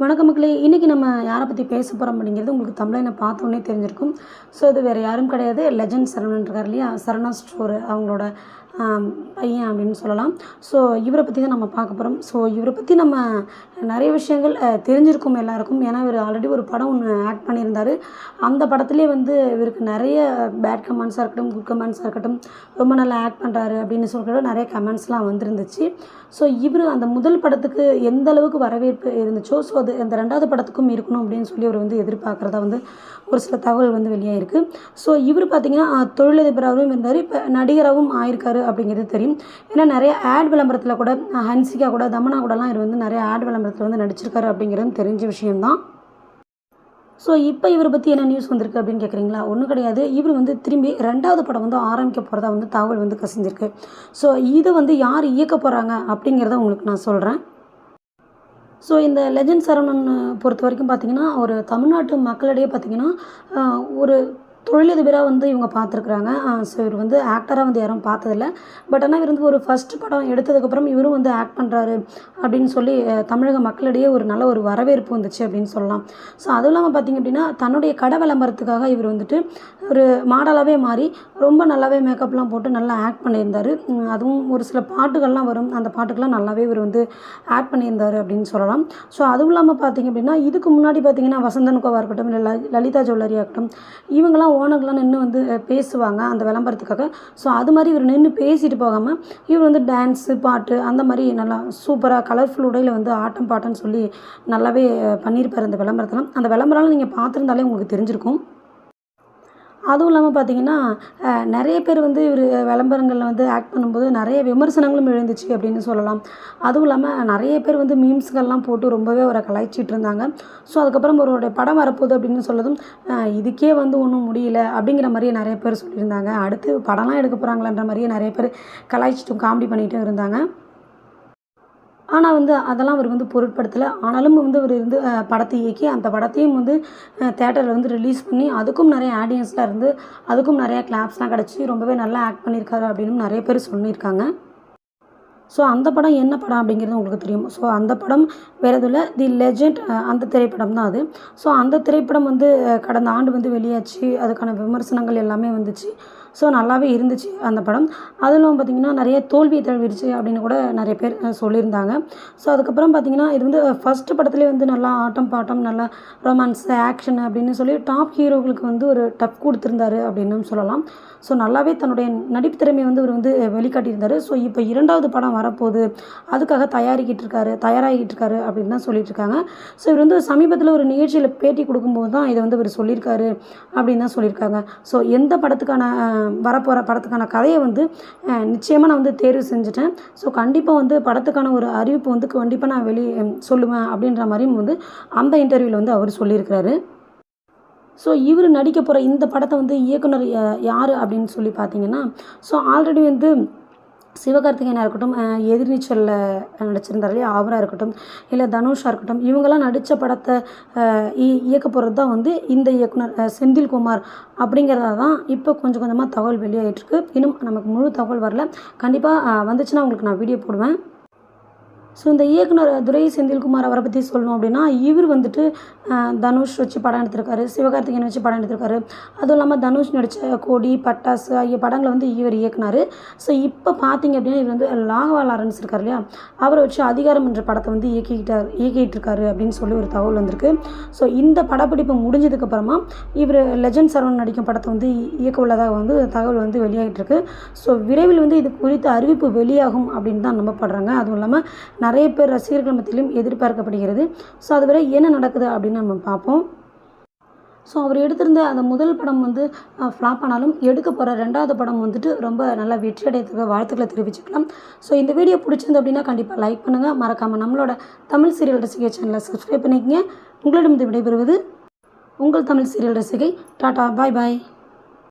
வணக்க மக்களே இன்றைக்கி நம்ம யாரை பற்றி பேச போகிறோம் அப்படிங்கிறது உங்களுக்கு தமிழனை பார்த்தோன்னே தெரிஞ்சிருக்கும். ஸோ இது வேறு யாரும் கிடையாது. லெஜண்ட் சரவணன் இருக்கார் இல்லையா? சரணா ஸ்டோர் அவங்களோட பையன் அப்படின்னு சொல்லலாம். ஸோ இவரை பற்றி தான் நம்ம பார்க்க போகிறோம் ஸோ இவரை பற்றி நம்ம நிறைய விஷயங்கள் தெரிஞ்சிருக்கும் எல்லாருக்கும். ஏன்னா இவர் ஆல்ரெடி ஒரு படம் ஒன்று ஆக்ட் பண்ணியிருந்தார். அந்த படத்துலேயே வந்து இவருக்கு நிறைய பேட் கமெண்ட்ஸாக இருக்கட்டும் குட் கமெண்ட்ஸாக இருக்கட்டும் ரொம்ப நல்லா ஆக்ட் பண்ணுறாரு அப்படின்னு சொல்கிற நிறைய கமெண்ட்ஸ்லாம் வந்துருந்துச்சு. ஸோ இவர் அந்த முதல் படத்துக்கு எந்த அளவுக்கு வரவேற்பு இருந்துச்சோ ஸோ அது அந்த ரெண்டாவது படத்துக்கும் இருக்கணும் அப்படின்னு சொல்லி அவர் வந்து எதிர்பார்க்குறதா வந்து ஒரு சில தகவல் வந்து வெளியாகிருக்கு ஸோ இவர் பார்த்தீங்கன்னா தொழிலதிபராகவும் இருந்தார். இப்போ நடிகராகவும் ஆயிருக்காரு அப்படிங்கிறது தெரியும். ஏன்னா நிறைய ஆட் விளம்பரத்தில் கூட ஹன்சிகா கூட தமனா கூடலாம் இவர் வந்து நிறைய ஆட் விளம்பரத்தில் வந்து நடிச்சிருக்காரு அப்படிங்கிறது தெரிஞ்ச விஷயம்தான். ஸோ இப்போ இவரை பற்றி என்ன நியூஸ் வந்திருக்கு அப்படின்னு கேட்குறீங்களா ஒன்றும் கிடையாது. இவர் வந்து திரும்பி ரெண்டாவது படம் வந்து ஆரம்பிக்க போகிறதா வந்து தகவல் வந்து கசிஞ்சிருக்கு. ஸோ இதை வந்து யார் இயக்க போகிறாங்க அப்படிங்கிறத உங்களுக்கு நான் சொல்கிறேன் ஸோ இந்த லெஜண்ட் சரவணன் பொறுத்த வரைக்கும் பார்த்தீங்கன்னா ஒரு தமிழ்நாட்டு மக்களிடையே பார்த்திங்கன்னா ஒரு தொழிலதிபராக வந்து இவங்க பார்த்துருக்குறாங்க. ஸோ இவர் வந்து ஆக்டராக வந்து யாரும் பார்த்ததில்ல. பட் ஆனால் இவர் வந்து ஒரு ஃபஸ்ட் படம் எடுத்ததுக்கப்புறம் இவரும் வந்து ஆக்ட் பண்ணுறாரு அப்படின்னு சொல்லி தமிழக மக்களிடையே ஒரு நல்ல ஒரு வரவேற்பு வந்துச்சு அப்படின்னு சொல்லலாம். ஸோ அதுவும் இல்லாமல் பார்த்தீங்க அப்படின்னா தன்னுடைய கடை விளம்பரத்துக்காக இவர் வந்துட்டு ஒரு மாடலாகவே மாறி ரொம்ப நல்லாவே மேக்கப்லாம் போட்டு நல்லா ஆக்ட் பண்ணியிருந்தார். அதுவும் ஒரு சில பாட்டுகள்லாம் வரும். அந்த பாட்டுக்கெல்லாம் நல்லாவே இவர் வந்து ஆட் பண்ணியிருந்தார் அப்படின்னு சொல்லலாம். ஸோ அதுவும் இல்லாமல் பார்த்தீங்க அப்படின்னா இதுக்கு முன்னாடி பார்த்தீங்கன்னா வசந்தனுக்கோவாக இருக்கட்டும் இல்லை ல- லலிதா ஜுவல்லரியாக இருக்கட்டும் இவங்கெல்லாம் ஓனர்லாம் நின்று வந்து பேசுவாங்க அந்த விளம்பரத்துக்காக. ஸோ அது மாதிரி இவர் நின்று பேசிட்டு போகாமல் இவர் வந்து டான்ஸு பாட்டு அந்த மாதிரி நல்லா சூப்பராக கலர்ஃபுல் உடையில் வந்து ஆட்டம் பாட்டம்னு சொல்லி நல்லாவே பண்ணியிருப்பார் அந்த விளம்பரத்தில் அந்த விளம்பரம்லாம் நீங்கள் பார்த்துருந்தாலே உங்களுக்கு தெரிஞ்சிருக்கும். அதுவும் இல்லாமல் பார்த்தீங்கன்னா நிறைய பேர் வந்து இவர் விளம்பரங்களில் வந்து ஆக்ட் பண்ணும்போது நிறைய விமர்சனங்களும் எழுந்துச்சு அப்படின்னு சொல்லலாம். அதுவும் இல்லாமல் நிறைய பேர் வந்து மீம்ஸ்கள்லாம் போட்டு ரொம்பவே அவரை கலாய்ச்சிட்டு இருந்தாங்க. ஸோ அதுக்கப்புறம் அவருடைய படம் வரப்போகுது அப்படின்னு சொல்லதும் இதுக்கே வந்து ஒன்றும் முடியல அப்படிங்கிற மாதிரியே நிறைய பேர் சொல்லியிருந்தாங்க. அடுத்து படம்லாம் எடுக்க போகிறாங்களான்ற மாதிரியே நிறைய பேர் கலாய்ச்சிட்டும் காமெடி பண்ணிகிட்டும் இருந்தாங்க. ஆனால் வந்து அதெல்லாம் அவர் வந்து பொருட்படுத்தலை. ஆனாலும் வந்து அவர் வந்து படத்தை இயக்கி அந்த படத்தையும் வந்து தேட்டரில் வந்து ரிலீஸ் பண்ணி அதுக்கும் நிறைய ஆடியன்ஸ்லாம் இருந்து அதுக்கும் நிறைய கிளாப்ஸ்லாம் கிடச்சி ரொம்பவே நல்லா ஆக்ட் பண்ணியிருக்காரு அப்படின்னு நிறைய பேர் சொல்லியிருக்காங்க. ஸோ அந்த படம் என்ன படம் அப்படிங்கிறது உங்களுக்கு தெரியும். ஸோ அந்த படம் வேறு எதுவும் இல்லை. தி லெஜெண்ட் அந்த திரைப்படம் தான் அது. ஸோ அந்த திரைப்படம் வந்து கடந்த ஆண்டு வந்து வெளியாச்சு. அதுக்கான விமர்சனங்கள் எல்லாமே வந்துச்சு. ஸோ நல்லாவே இருந்துச்சு அந்த படம். அதிலும் பார்த்திங்கன்னா நிறைய தோல்வியை தழுவிடுச்சு அப்படின்னு கூட நிறைய பேர் சொல்லியிருந்தாங்க. ஸோ அதுக்கப்புறம் பார்த்திங்கன்னா இது வந்து ஃபஸ்ட்டு படத்துலேயே வந்து நல்லா ஆட்டம் பாட்டம் நல்லா ரொமான்ஸ் ஆக்ஷன் அப்படின்னு சொல்லி டாப் ஹீரோக்களுக்கு வந்து ஒரு டப் கொடுத்துருந்தாரு அப்படின்னு சொல்லலாம். ஸோ நல்லாவே தன்னுடைய நடிப்பு திறமையை வந்து இவர் வந்து வெளிக்காட்டியிருந்தார் ஸோ இப்போ இரண்டாவது படம் வரப்போகுது. அதுக்காக தயாரிக்கிட்டு இருக்காரு தயாராகிட்டு இருக்காரு அப்படின்னு தான் சொல்லிட்டு இருக்காங்க. ஸோ இவர் வந்து சமீபத்தில் ஒரு நிகழ்ச்சியில் பேட்டி கொடுக்கும்போது தான் இதை வந்து இவர் சொல்லியிருக்காரு அப்படின்னு தான் சொல்லியிருக்காங்க. ஸோ எந்த படத்துக்கான வரப்போகிற படத்துக்கான கதையை வந்து நிச்சயமாக நான் வந்து தேர்வு செஞ்சுட்டேன். ஸோ கண்டிப்பாக வந்து படத்துக்கான ஒரு அறிவிப்பு வந்து கண்டிப்பாக நான் வெளியே சொல்லுவேன் அப்படின்ற மாதிரியும் வந்து அந்த இன்டர்வியூவில் வந்து அவர் சொல்லியிருக்கிறாரு. ஸோ இவர் நடிக்க போகிற இந்த படத்தை வந்து இயக்குனர் யார் அப்படின்னு சொல்லி பார்த்தீங்கன்னா ஸோ ஆல்ரெடி வந்து சிவகார்த்திகேயனாக இருக்கட்டும் எதிர்நீச்சலில் நடிச்சிருந்தார் இல்லையா? அவராக இருக்கட்டும் இல்லை தனுஷாக இருக்கட்டும் இவங்கெல்லாம் நடித்த படத்தை இ- இயக்க போகிறது தான் வந்து இந்த இயக்குனர் செந்தில்குமார் அப்படிங்கிறதா தான் இப்போ கொஞ்சம் கொஞ்சமாக தகவல் வெளியாகிட்டுருக்கு இன்னும் நமக்கு முழு தகவல் வரல. கண்டிப்பாக வந்துச்சுன்னா உங்களுக்கு நான் வீடியோ போடுவேன். ஸோ இந்த இயக்குனர் துரை செந்தில்குமார் அவரை பற்றி சொல்லணும் அப்படின்னா இவர் வந்துட்டு தனுஷ் வச்சு படம் எடுத்திருக்காரு சிவகார்த்திகேயன் வச்சு படம் எடுத்திருக்காரு. அதுவும் இல்லாமல் தனுஷ் நடித்த கோடி பட்டாசு ஆகிய படங்களை வந்து இவர் இயக்குனார். ஸோ இப்போ பார்த்தீங்க அப்படின்னா இவர் வந்து லாகவா லாரன்ஸ் இருக்கார் இல்லையா? அவரை வச்சு அதிகாரம் என்ற படத்தை வந்து இயக்கிக்கிட்டார் இயக்கிட்டு இருக்காரு அப்படின்னு சொல்லி ஒரு தகவல் வந்திருக்கு. ஸோ இந்த படப்பிடிப்பு முடிஞ்சதுக்கப்புறமா இவர் லெஜண்ட் சரவணன் நடிக்கும் படத்தை வந்து இயக்க உள்ளதாக வந்து தகவல் வந்து வெளியாகிட்டு இருக்கு ஸோ விரைவில் வந்து இது குறித்த அறிவிப்பு வெளியாகும் அப்படின்னு தான் நம்பப்படுறாங்க. அதுவும் இல்லாமல் நிறைய பேர் ரசிகர்கள் மத்தியிலும் எதிர்பார்க்கப்படுகிறது. ஸோ அதுவரை என்ன நடக்குது அப்படின்னு நம்ம பார்ப்போம். ஸோ அவர் எடுத்திருந்த அந்த முதல் படம் வந்து ஃப்ளாப் ஆனாலும் எடுக்க போகிற ரெண்டாவது படம் வந்துட்டு ரொம்ப நல்லா வெற்றி அடையத்துக்கு வாழ்த்துக்களை தெரிவிச்சுக்கலாம். ஸோ இந்த வீடியோ பிடிச்சிருந்து அப்படின்னா கண்டிப்பாக லைக் பண்ணுங்கள் மறக்காமல் நம்மளோட தமிழ் சீரியல் ரசிகை சேனலை சப்ஸ்கிரைப் பண்ணிக்கங்க. உங்களிடம் விடைபெறுவது உங்கள் தமிழ் சீரியல் ரசிகை டாடா. Bye bye